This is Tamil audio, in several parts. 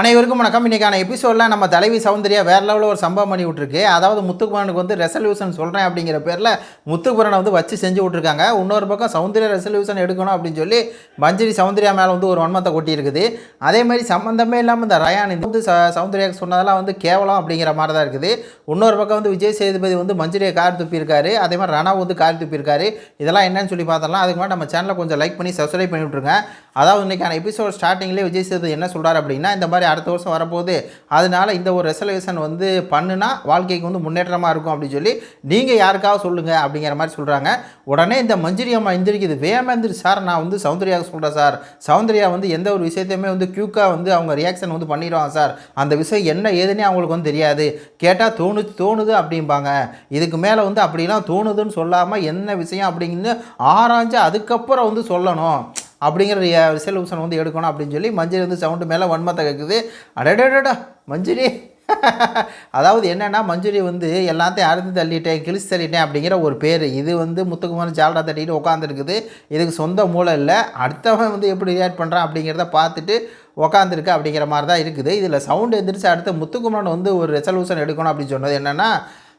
அனைவருக்கும் வணக்கம். இன்றைக்கான எபிசோடில் நம்ம தலைவி சௌந்தர்யா வேறு லெவலில் ஒரு சம்பவம் பண்ணி விட்ருக்கு அதாவது முத்துக்குமரனுக்கு வந்து ரெசல்யூஷன் சொல்கிறேன் அப்படிங்கிற பேரில் முத்துக்குமரனை வந்து வச்சு செஞ்சு விட்ருக்காங்க இன்னொரு பக்கம் சௌந்தர்யா ரெசல்யூஷன் எடுக்கணும் அப்படின்னு சொல்லி மஞ்சரி சௌந்தர்யா மேலே வந்து ஒரு வன்மத்தை கொட்டியிருக்குது. அதே மாதிரி சம்மந்தமே இல்லாமல் இந்த ரயான் இந்த வந்து ச சௌந்தர்யாவுக்கு சொன்னதெல்லாம் வந்து கேவலம் அப்படிங்கிற மாதிரி தான் இருக்குது. இன்னொரு பக்கம் வந்து விஜய் சேதுபதி வந்து மஞ்சரியை கார் துப்பியிருக்காரு. அதே மாதிரி ரணா வந்து கார் துப்பியிருக்காரு. இதெல்லாம் என்னன்னு சொல்லி பார்த்தலாம் அதுக்கு மேலே நம்ம சேனலை கொஞ்சம் லைக் பண்ணி சப்ஸ்கிரைப் பண்ணி விட்ருங்க அதாவது இன்றைக்கான எபிசோட் ஸ்டார்டிங்லேயே விஜய் சேதுபதி என்ன சொல்கிறார் அப்படின்னா இந்த மாதிரி அடுத்த வருஷம் வரப்போகுது. அதனால இந்த ஒரு ரெசல்யூஷன் வந்து பண்ணுனா வாழ்க்கைக்கு வந்து முன்னேற்றமாக இருக்கும் அப்படின்னு சொல்லி நீங்கள் யாருக்காவது சொல்லுங்கள் அப்படிங்கிற மாதிரி சொல்கிறாங்க உடனே இந்த மஞ்சிரியம்மா எந்திரிக்குது. வேமந்திரி சார் நான் வந்து சௌந்தர்யாவுக்கு சொல்கிறேன் சார். சௌந்தர்யா வந்து எந்த ஒரு விஷயத்தையுமே வந்து க்யூக்காக வந்து அவங்க ரியாக்ஷன் வந்து பண்ணிடுவாங்க சார். அந்த விஷயம் என்ன ஏதுன்னே அவங்களுக்கு வந்து தெரியாது. கேட்டால் தோணு தோணுது அப்படிம்பாங்க. இதுக்கு மேலே வந்து அப்படிலாம் தோணுதுன்னு சொல்லாமல் என்ன விஷயம் அப்படிங்கிறது ஆராய்ஞ்சு அதுக்கப்புறம் வந்து சொல்லணும். அப்படிங்கிற ரிசல்யூஷன் வந்து எடுக்கணும் அப்படின்னு சொல்லி மஞ்சள் வந்து சவுண்டு மேலே வன்மத்தை கேட்குது அடடடடா மஞ்சுரி. அதாவது என்னென்னா மஞ்சுரி வந்து எல்லாத்தையும் அறுத்து தள்ளிட்டேன் கிழிச்சு தள்ளிட்டேன் அப்படிங்கிற ஒரு பேர். இது வந்து முத்துக்குமார் ஜாலரா தட்டிட்டு உட்காந்துருக்குது இதுக்கு சொந்த மூளை இல்லை. அடுத்தவன் வந்து எப்படி ரியாக்ட் பண்ணுறான் அப்படிங்கிறத பார்த்துட்டு உக்காந்துருக்கு அப்படிங்கிற மாதிரி தான் இருக்குது. இதில் சவுண்டு எந்திரிச்சு அடுத்த முத்துக்குமரன் வந்து ஒரு ரெசல்யூஷன் எடுக்கணும் அப்படின்னு சொன்னது என்னென்னா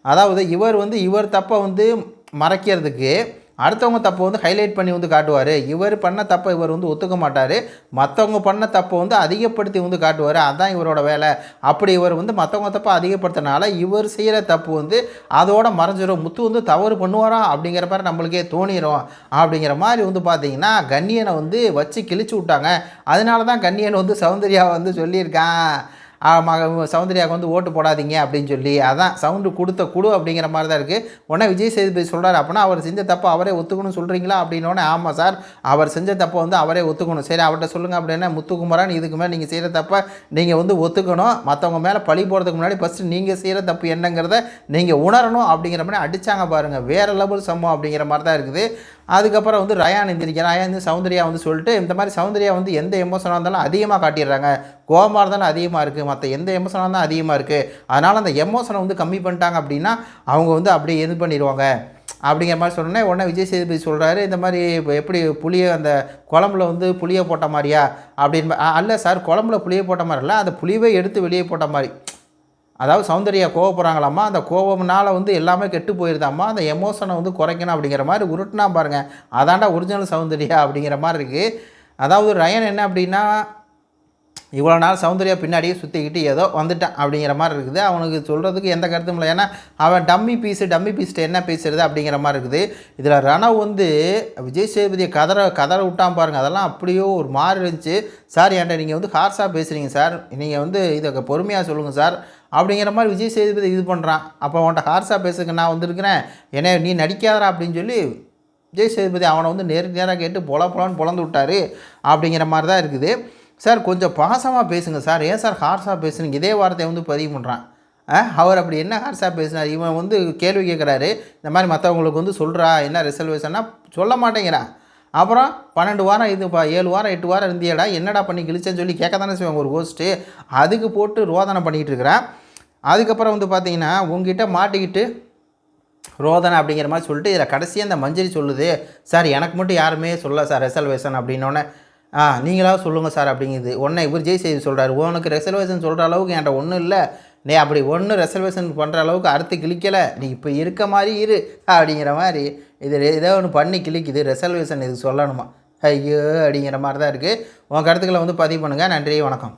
அதாவது இவர் வந்து இவர் தப்பை வந்து மறைக்கிறதுக்கு அடுத்தவங்க தப்பை வந்து ஹைலைட் பண்ணி வந்து காட்டுவார். இவர் பண்ண தப்பை இவர் வந்து ஒத்துக்க மாட்டார். மற்றவங்க பண்ண தப்பை வந்து அதிகப்படுத்தி வந்து காட்டுவார். அதுதான் இவரோட வேலை. அப்படி இவர் வந்து மற்றவங்க தப்பை அதிகப்படுத்தினால இவர் செய்கிற தப்பு வந்து அதோட மறைஞ்சிடும் முத்து வந்து தவறு பண்ணுவாரா அப்படிங்கிற மாதிரி நம்மளுக்கே தோணிடும் அப்படிங்கிற மாதிரி வந்து பார்த்தீங்கன்னா கண்ணியனை வந்து வச்சு கிழிச்சு விட்டாங்க. அதனால தான் கண்ணியன் வந்து சௌந்தர்யா வந்து சொல்லியிருக்கான். சௌந்தர்யாவுக்கு வந்து ஓட்டு போடாதீங்க அப்படின்னு சொல்லி அதான் சவுண்டு கொடுத்த குடு அப்படிங்கிற மாதிரி தான் இருக்குது உடனே விஜய் சேதுபதி சொல்கிறார் அப்படின்னா அவர் செஞ்ச தப்பை அவரே ஒத்துக்கணும் சொல்கிறீங்களா அப்படின்னோடனே ஆமாம் சார் அவர் செஞ்ச தப்பை வந்து அவரே ஒத்துக்கணும். சரி அவர்கிட்ட சொல்லுங்கள் அப்படின்னா முத்துக்குமரன் இதுக்கு மேலே நீங்கள் செய்கிற தப்பை நீங்கள் வந்து ஒத்துக்கணும். மற்றவங்க மேலே பழி போகிறதுக்கு முன்னாடி ஃபஸ்ட்டு நீங்கள் செய்கிற தப்பு என்னங்கிறத நீங்கள் உணரணும். அப்படிங்கிற மாதிரி அடித்தாங்க பாருங்கள் வேறு லெவல் சம்பவம் அப்படிங்கிற மாதிரி தான் இருக்குது. அதுக்கப்புறம் வந்து ரயான் எந்திரிக்கிறான். ரயான் வந்து சௌந்தர்யா வந்து சொல்லிட்டு இந்த மாதிரி சௌந்தர்யா வந்து எந்த எமோஷனாக இருந்தாலும் அதிகமாக காட்டிடுறாங்க. கோபமாக இருந்தாலும் அதிகமாக இருக்குது மற்ற எந்த எமோஷனாக இருந்தாலும் அதிகமாக இருக்குது அதனால் அந்த எமோஷனை வந்து கம்மி பண்ணிட்டாங்க அப்படின்னா அவங்க வந்து அப்படியே இது பண்ணிடுவாங்க. அப்படிங்கிற மாதிரி சொன்னோன்னே உடனே விஜய் சேதுபதி சொல்கிறாரு இந்த மாதிரி இப்போ எப்படி புளியை அந்த குழம்புல வந்து புளியை போட்ட மாதிரியா? அப்படின்னு அல்ல சார் குழம்புல புளியை போட்ட மாதிரி இல்லை அந்த புளியவே எடுத்து வெளியே போட்ட மாதிரி. அதாவது சௌந்தர்யா கோவப்படுறாங்களாம்மா அந்த கோபம்னால் வந்து எல்லாமே கெட்டு போயிருந்தாம்மா அந்த எமோஷனை வந்து குறைக்கணும் அப்படிங்கிற மாதிரி உருட்டினா பாருங்கள் அதாண்டா ஒரிஜினல் சௌந்தர்யா அப்படிங்கிற மாதிரி இருக்குது அதாவது ரயன் என்ன அப்படின்னா இவ்வளோ நாள் சௌந்தர்யா பின்னாடியே சுற்றிக்கிட்டு ஏதோ வந்துட்டான் அப்படிங்கிற மாதிரி இருக்குது. அவனுக்கு சொல்கிறதுக்கு எந்த கருத்தும் இல்லை. ஏன்னா அவன் டம்மி பீஸு டம்மி பீஸ்ட்டு என்ன பேசுறது அப்படிங்கிற மாதிரி இருக்குது. இதில் ரணவ் வந்து விஜய் சேதுபதியை கதற கதற விட்டான் பாருங்கள் அதெல்லாம் அப்படியோ ஒரு மாறி இருந்துச்சு. சார் என்கிட்ட நீங்கள் வந்து ஹார்ஸாக பேசுகிறீங்க சார்? நீங்கள் வந்து இதை பொறுமையாக சொல்லுங்கள் சார். அப்படிங்கிற மாதிரி விஜய் சேதுபதி இது பண்ணுறான் அப்போ அவன்கிட்ட ஹார்ஸாக பேசுக்கு நான் வந்திருக்கிறேன். என்ன நீ நடிக்காதரா அப்படின்னு சொல்லி விஜய் சேதுபதி அவனை வந்து நேருக்கு நேராக கேட்டு பொல பொலன்னு பொழந்து விட்டாரு அப்படிங்கிற மாதிரி தான் இருக்குது. சார் கொஞ்சம் பாசமாக பேசுங்க சார். ஏன் சார் ஹார்ஸாக பேசுனீங்க இதே வார்த்தையை வந்து பதிவு பண்ணுறான் அவர் அப்படி என்ன ஹார்ஸாக பேசினார் இவன் வந்து கேள்வி கேட்குறாரு இந்த மாதிரி மற்றவங்களுக்கு வந்து சொல்கிறா என்ன ரிசர்வேஷன்னா சொல்ல மாட்டேங்கிறான் அப்புறம் பன்னெண்டு வாரம் இது ஏழு வாரம் எட்டு வாரம் இருந்தியடா என்னடா பண்ணி கிழிச்சேன்னு சொல்லி கேட்க தானே செய்வாங்க ஒரு ஹோஸ்ட்டு அதுக்கு போட்டு ரோதனை பண்ணிகிட்டு இருக்கிறான். அதுக்கப்புறம் வந்து பார்த்தீங்கன்னா உங்ககிட்ட மாட்டிக்கிட்டு ரோதனை அப்படிங்கிற மாதிரி சொல்லிட்டு இதில் கடைசியாக இந்த மஞ்சரி சொல்லுது. சார் எனக்கு மட்டும் யாருமே சொல்ல சார் ரிசர்வேஷன் அப்படின்னோடனே. ஆ நீங்களாக சொல்லுங்கள் சார் அப்படிங்குது. உடனே இவர் ஜெய் செய்தி சொல்கிறாரு உனக்கு ரிசர்வேஷன் சொல்கிற அளவுக்கு என்கிட்ட ஒன்றும் இல்லை. நீ அப்படி ஒன்று ரிசர்வேஷன் பண்ணுற அளவுக்கு அறுத்து கிழிக்கலை. நீ இப்போ இருக்க மாதிரி இரு அப்படிங்கிற மாதிரி இது ஏதோ ஒன்று பண்ணி கிழிக்குது. ரிசர்வேஷன் இது சொல்லணுமா? ஐயோ அப்படிங்கிற மாதிரி தான் இருக்குது உன் கருத்துக்களை வந்து பதிவு பண்ணுங்கள் நன்றி வணக்கம்.